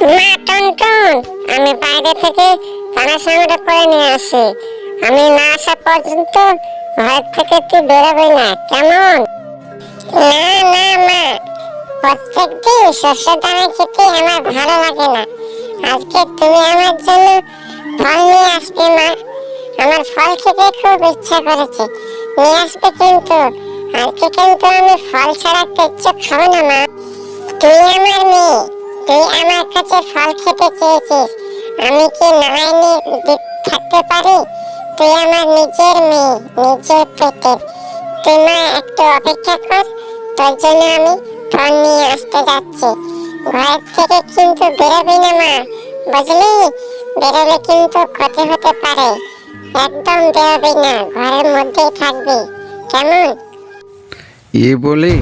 মা টনটন আমি বাইরে থেকে খানা সংগ্রহ করে নিয়ে আসি। আমি না আসা পর্যন্ত ঘর থেকে তুই বেরোবি না, কেমন? না না, মা। প্রত্যেক শস্য দানা খেতে আমার ভালো লাগে না। আজকে তুমি আমার জন্য ফল নিয়ে আসবে, মা। আমার ফল খেতে খুব ইচ্ছা করেছে। নিয়ে আসবে কিন্তু। আজকে কিন্তু আমি ফল ছাড়া কিচ্ছু খাব না, মা। তুই আমার মেয়ে। তুই আমার কাছে ফল খেতে চেয়েছিস, আমি কি নিয়ে থাকতে পারি? তুই আমার নিজের মেয়ে, নিজের পেটের। তুই মা, একটু অপেক্ষা কর, তোর জন্য আমি ফল নিয়ে আসতে যাচ্ছি। ঘর থেকে কিন্তু বেরোবি না মা, বুঝলি? বেরোলে কিন্তু ক্ষতি হতে পারে। একদম বেরোবি না, ঘরের মধ্যেই থাকবি। কেমন? এ বলে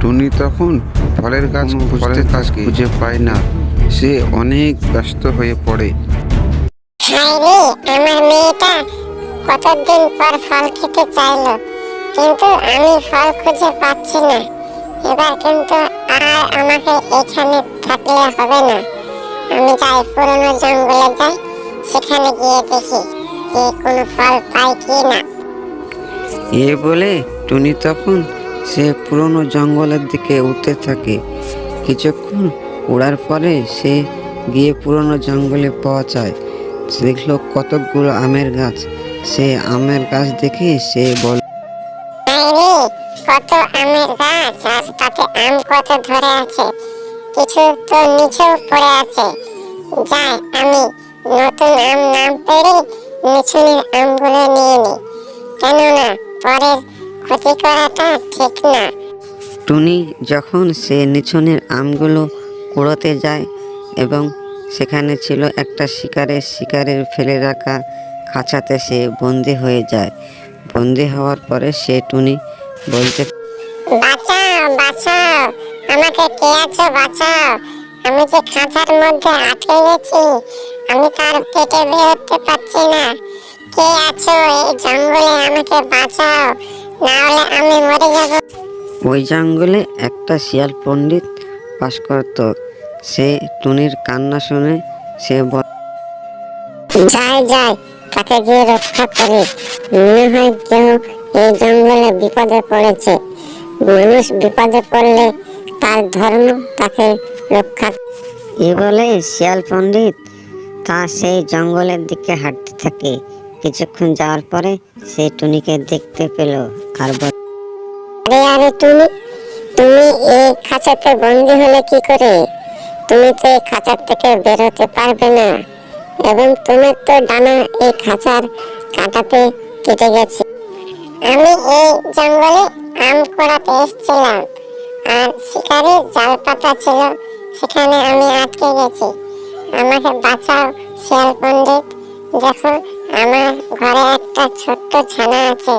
টুনি তখন ফলের গাছ খুঁজতে থাকে। খুঁজে পায় না। সে অনেক ব্যস্ত হয়ে পড়ে। রে আমার মেয়েটা কতদিন পর ফল খেতে চাইলো কিন্তু আমি ফল খুঁজে পাচ্ছি না। এবার কিন্তু আর আমাকে এখানে থাকলে হবে না। আমি যাই পুরনো জঙ্গলে যাই সেখানে গিয়ে দেখি যে কোনো ফল পাই কি না। এ বলে টুনি তখন সে পুরনো জঙ্গলের দিকে উঠতে থাকে। কিছুক্ষণ ওড়ার পরে সে গিয়ে পুরনো জঙ্গলে পৌঁছায়। দেখল কতকগুলো আমের গাছ। সে আমের গাছ দেখে সে বল কত আমের গাছ আর তাতে আম কত ধরে আছে? কিছু তো নিচেও পড়ে আছে। যাই, আমি নতুন আম নাম পেরে আমগুলো নিয়ে কেননা পরের ক্ষতি করাটা ঠিক না। টুনি যখন সে নিছনের আমগুলো কুড়োতে যায় এবং সেখানে ছিল একটা শিকারের শিকারের ফেলে রাখা খাঁচাতে সে বন্দি হয়ে যায়। বন্দি হওয়ার পরে সে টুনি বলতে বাঁচাও বাঁচাও আমাকে কে আছো বাঁচাও। আমি যে খাঁচার মধ্যে আটকে গেছি আমি তার পেটে বেরোতে পারছি না। কে আছো এই জঙ্গলে আমাকে বাঁচাও। না হলে আমি মরে যাব। ওই জঙ্গলে একটা শিয়াল পণ্ডিত বাস করত। সে টুনির কান্না শুনে সে বল যাই যাই তাকে গিয়ে রক্ষা করি। মনে হয় কেউ এই জঙ্গলে বিপদে পড়েছে। মানুষ বিপদে পড়লে তার ধর্ম তাকে রক্ষা এ বলে শিয়াল পণ্ডিত তা সেই জঙ্গলের দিকে হাঁটতে থাকে। কিছুক্ষণ যাওয়ার পরে সে টুনিকে দেখতে পেল। আর আরে, তুমি তুমি এই খাঁচাতে বন্দি হলে কি করে? তুমি তো এই খাঁচার থেকে বের হতে পারবে না। এবং তোমার তো ডানা এই খাঁচার কাঁটাতে কেটে গেছে। আমি এই জঙ্গলে আম কুড়াতে এসেছিলাম, আর শিকারের জাল পাতা ছিল, সেখানে আমি আটকে গেছি। আমাকে বাঁচাও, শিয়াল পণ্ডিত। দেখো, আমার ঘরে একটা ছোট্ট ছানা আছে।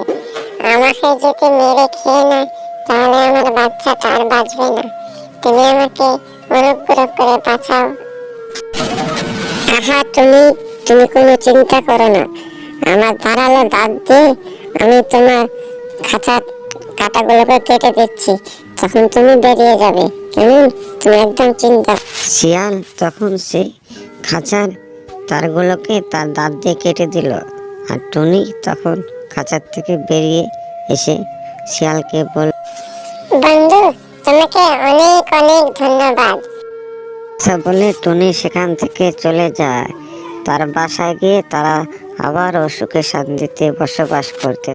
আমাকে যদি মেরে খেয়ে নেয়, তাহলে আমার বাচ্চাটা আর বাঁচবে না। তুমি আমাকে অনুগ্রহ করে বাঁচাও। আহা, তুমি তুমি কোনো চিন্তা করো না। আমার ধারালো দাঁত দিয়ে আমি তোমার খাঁচার কাটাগুলোকে কেটে দিচ্ছি। তখন তুমি বেরিয়ে যাবে। কেমন? তুমি একদম চিন্তা শিয়াল তখন সে খাঁচার তারগুলোকে তার দাঁত দিয়ে কেটে দিল। আর টুনি তখন খাঁচার থেকে বেরিয়ে এসে শিয়ালকে বল বন্ধু তোমাকে অনেক অনেক ধন্যবাদ। সব বলে টুনি সেখান থেকে চলে যায়। তার বাসায় গিয়ে তারা আবার অসুখে শান্তিতে বসবাস করতে